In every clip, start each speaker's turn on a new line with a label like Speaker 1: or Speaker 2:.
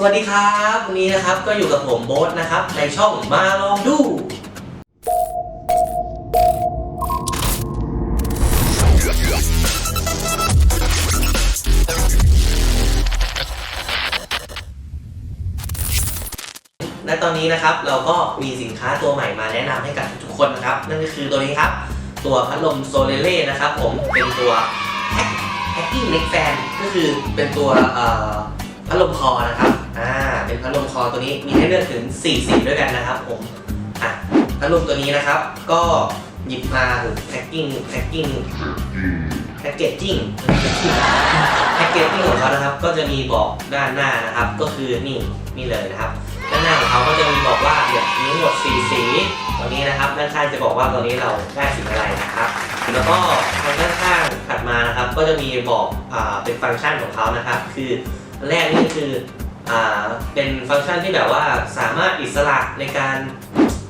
Speaker 1: สวัสดีครับวันนี้นะครับก็อยู่กับผมโบ๊ทนะครับ ในช่องมาลองดู และตอนนี้นะครับเราก็มีสินค้าตัวใหม่มาแนะนำให้กับทุกคนนะครับ นั่นก็คือตัวนี้ครับ ตัวพัดลมโซเลเล่นะครับผมเป็นตัวแฮกกิ้งเน็กแฟนก็คือเป็นตัวเอ่อ พัดลมคอนะครับ อ่า เป็นพัดลมคอตัวนี้มีให้เลือกถึง 4 สีด้วยกันนะครับผม อะ พัดลมตัวนี้นะครับ ก็หยิบมาแพ็กกิ้งแพ็กกิ้งแพ็กเกจจิ้งแพ็กเกจจิ้งของเขานะครับ ก็จะมีบอกด้านหน้านะครับ ก็คือนี่นี่เลยนะครับ ด้านหน้าของเขาก็จะมีบอกว่าเนี่ยมีทั้งหมด4สีตัวนี้นะครับ ด้านข้างจะบอกว่าตัวนี้เราได้สีอะไรนะครับแล้วก็ทางด้านข้างถัดมานะครับ ก็จะมีบอกอ่าเป็นฟังก์ชันของเขานะครับ คือ แรกนี่คืออ่าเป็นฟังก์ชันที่แบบว่าสามารถอิสระในการ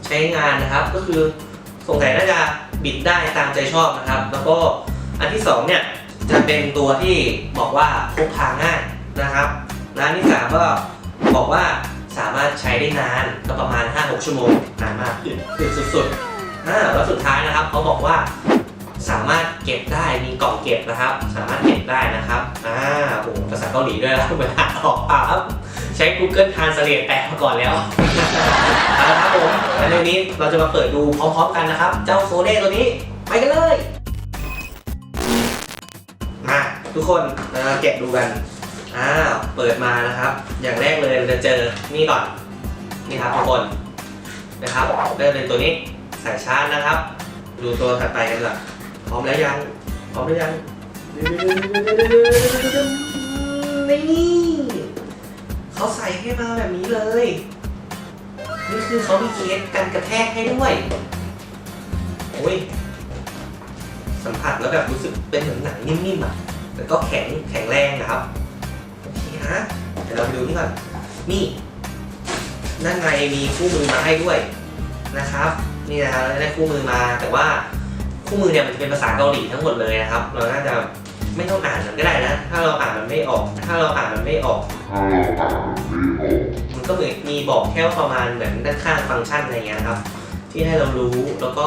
Speaker 1: ใช้งานนะครับ ก็คือสงสัยน่าจะบิดได้ตามใจชอบนะครับ แล้วก็อันที่สองเนี่ยจะเป็นตัวที่บอกว่าพกพาง่ายนะครับและอันที่สามก็บอกว่าสามารถใช้ได้นานก็ประมาณ 5-6 ชั่วโมงนานมากคือสุดๆแล้วสุดท้ายนะครับเขาบอกว่าสามารถเก็บได้มีกล่องเก็บนะครับ สามารถเก็บได้นะครับ อ่าโอ้ภาษาเกาหลีด้วยนะเวลาออกปากครับใช้ Google Translate แปลมาก่อนแล้วเอาละครับผมแล้วเรื่องนี้เราจะมาเปิดดูพร้อมๆกันนะครับ เจ้าโซเล่ตัวนี้ ไปกันเลย มาทุกคนเรามาแกะดูกันอ้าเปิดมานะครับ อย่างแรกเลยเราจะเจอนี่ก่อน นี่ครับทุกคนนะครับได้เป็นตัวนี้สายชาร์จนะครับ ดูตัวถัดไปกันก่อนพร้อมแล้วยัง พร้อมแล้วยัง นี่เขาใส่ให้มาแบบนี้เลย นี่คือเขามีเคสกันกระแทกให้ด้วยโอ้ยสัมผัสแล้วแบบรู้สึกเป็นเหมือนหนังนิ่มๆอะแต่ก็แข็งแข็งแรงนะครับโอเคนะเดี๋ยวเราไปดูนี่ก่อนนี่ด้านในมีคู่มือมาให้ด้วยนะครับ นี่นะครับได้คู่มือมาแต่ว่าคู่มือเนี่ยมันจะเป็นภาษาเกาหลีทั้งหมดเลยนะครับ เราน่าจะ ไม่ต้องอ่านมันก็ได้นะ ถ้าเราอ่านมันไม่ออก ถ้าเราอ่านมันไม่ออก มันก็เหมือนมีบอกแค่ว่าประมาณเหมือนด้านข้างฟังก์ชันอะไรเงี้ยนะครับ ที่ให้เรารู้แล้วก็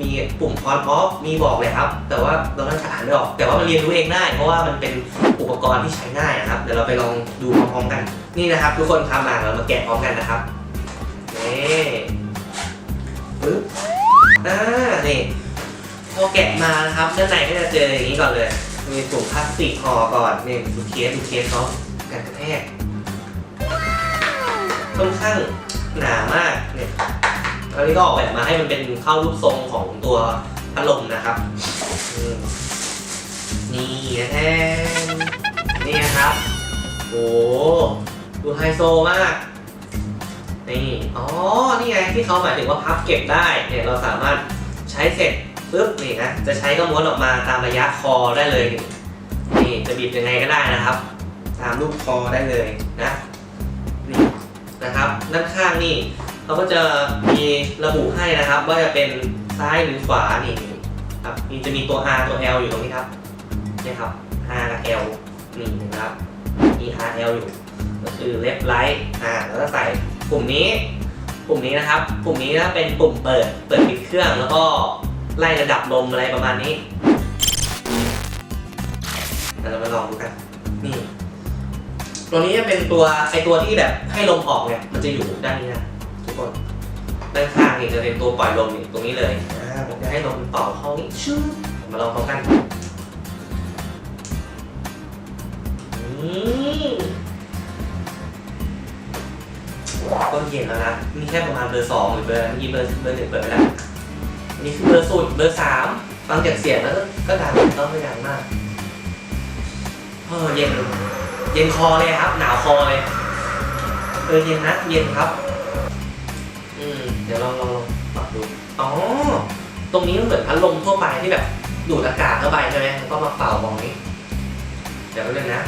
Speaker 1: มีปุ่มออนออฟมีบอกเลยครับ แต่ว่าเราต้องอ่านไม่ออก แต่ว่ามันเรียนรู้เองได้ เพราะว่ามันเป็นอุปกรณ์ที่ใช้ง่ายนะครับ เดี๋ยวเราไปลองดูพร้อมๆกัน นี่นะครับ ทุกคนทำมาเรามาแกะพร้อมกันนะครับนี่ปึ๊บอ่านี่ พอแกะมานะครับด้านในก็จะเจออย่างนี้ก่อนเลย มีถุงพลาสติกห่อก่อนนี่ดูเคสดูเคสเขากันกระแทกค่อนข้างหนามากเนี่ยตอนนี้ก็ออกแบบมาให้มันเป็นเข้ารูปทรงของตัวพัดลมนะครับ นี่แท้นี่นะครับ โอ้ดูไฮโซมาก นี่ อ๋อ นี่ไงที่เขาหมายถึงว่าพับเก็บได้ เนี่ยเราสามารถใช้เสร็จ ปุ๊บนี่นะจะใช้ก็ม้วนออกมาตามระยะคอได้เลยนี่จะบีบยังไงก็ได้นะครับ ตามรูปคอได้เลยนะนี่นะครับด้านข้างนี่เขาก็จะมีระบุให้นะครับ ว่าจะเป็นซ้ายหรือขวานี่ครับมีจะมีตัว R ตัว L อยู่ตรงนี้ครับนี่ครับ R กับ L นี่นะครับมี R L อยู่ ก็คือ left right อ่าแล้วก็ใส่ปุ่มนี้ปุ่มนี้นะครับปุ่มนี้นะเป็นปุ่มเปิดเปิดปิดเครื่องแล้วก็ ไล่ระดับลมอะไรประมาณนี้เดี๋ยวเรามาลองดูกัน นี่ ตัวนี้จะเป็นตัวไอตัวที่แบบให้ลมออกเนี่ย มันจะอยู่ด้านนี้นะทุกคน ด้านข้างนี่จะเป็นตัวปล่อยลมนี่ตรงนี้เลยอ่าผมจะให้ลมต่อเข้านี่ชื่อมาลองพร้อมกันนี่ต้นเย็นแล้วนะนี่แค่ประมาณเบอร์สองหรือเบอร์เมื่อกี้เบอร์เบอร์หนึ่งเปิดไปแล้ว อันนี้คือเบอร์สุดเบอร์สามฟังจากเสียงแล้วก็ก็ดังก็ไม่ดังมากเออเย็น เย็นคอเลยครับ หนาวคอเลยเออเย็นนะเย็นครับ อืมเดี๋ยวลองลองลองปรับดูอ๋อตรงนี้มันเหมือนพัดลมทั่วไปที่แบบดูดอากาศเข้าไปใช่ไหมแล้วก็มาเป่ามองนี้ เดี๋ยวแป๊บนึงนะ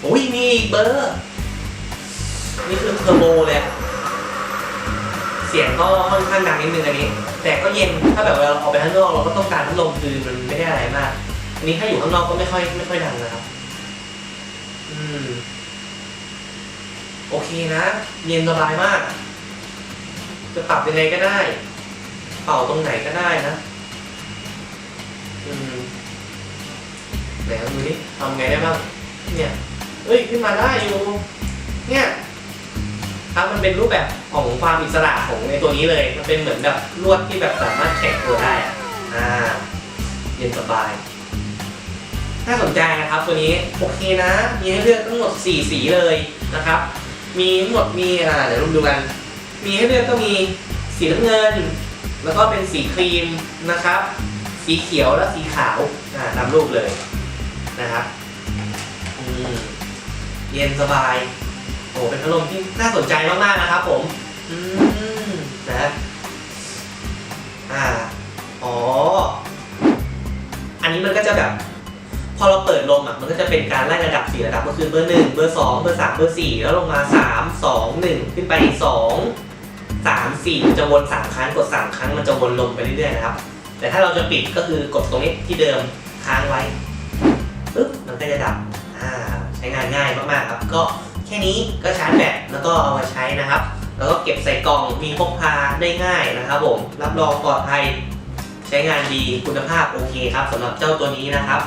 Speaker 1: โอ้ยมีอีกเบอร์ นี่คือเทอร์โบเลย สียงก็ค่อนข้างดังนิดนึงอันนี้ แต่ก็เย็นถ้าแบบเราออกไปข้างนอกเราก็ต้องการพัดลมคือมันไม่ได้อะไรมากอันนี้ถ้าอยู่ข้างนอกก็ไม่ค่อยไม่ค่อยดังนะครับ อืม โอเคนะ เย็นสบายมาก จะปรับยังไงก็ได้ เป่าตรงไหนก็ได้นะ อืมไหนลองดูดิทำไงได้บ้างเนี่ยเอ้ยขึ้นมาได้อยู่ เนี่ย ครับมันเป็นรูปแบบของความอิสระของในตัวนี้เลย มันเป็นเหมือนแบบลวดที่แบบสามารถแข็งตัวได้อะอ่าเย็นสบายน่าสนใจนะครับตัวนี้โอเคนะ มีให้เลือกทั้งหมด 4 สีเลยนะครับ มีทั้งหมดมีอ่าเดี๋ยวเราดูกัน มีให้เลือกก็มีสีน้ำเงิน แล้วก็เป็นสีครีมนะครับ สีเขียวและสีขาวอ่าตามรูปเลยนะครับอืมเย็นสบาย โอ้เป็นพัดลมที่น่าสนใจมากๆนะครับ ผมอืมนะอ่าอ๋อ อันนี้มันก็จะแบบ พอเราเปิดลมอะมันก็จะเป็นการไล่ระดับสี่ระดับก็คือเบอร์หนึ่งเบอร์สองเบอร์สามเบอร์สี่แล้วลงมาสามสองหนึ่งขึ้นไปสองสามสี่จะวนสามครั้งกดสามครั้งมันจะวนลมไปเรื่อยๆนะครับ แต่ถ้าเราจะปิดก็คือกดตรงนี้ที่เดิมค้างไว้ปึ๊บมันก็จะดับอ่าใช้งานง่ายมากๆครับก็ แค่นี้ก็ชาร์จแบตแล้วก็เอามาใช้นะครับ แล้วก็เก็บใส่กล่องมีพกพาได้ง่ายนะครับผมรับรองปลอดภัยใช้งานดีคุณภาพโอเคครับสำหรับเจ้าตัวนี้นะครับ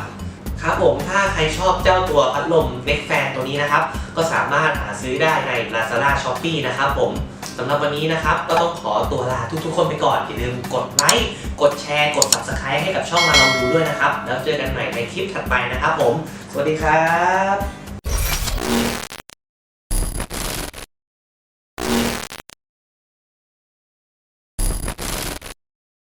Speaker 1: ครับผมถ้าใครชอบเจ้าตัวพัดลม Neck Fan ตัวนี้นะครับ ก็สามารถหาซื้อได้ใน Lazada Shopee นะครับผมสำหรับวันนี้นะครับ ก็ต้องขอตัวลาทุกๆ คนไปก่อน อย่าลืมกดไลค์กดแชร์กด Subscribe ให้กับช่องมาลองดูด้วยนะครับ แล้วเจอกันใหม่ในคลิปถัดไปนะครับผม สวัสดีครับ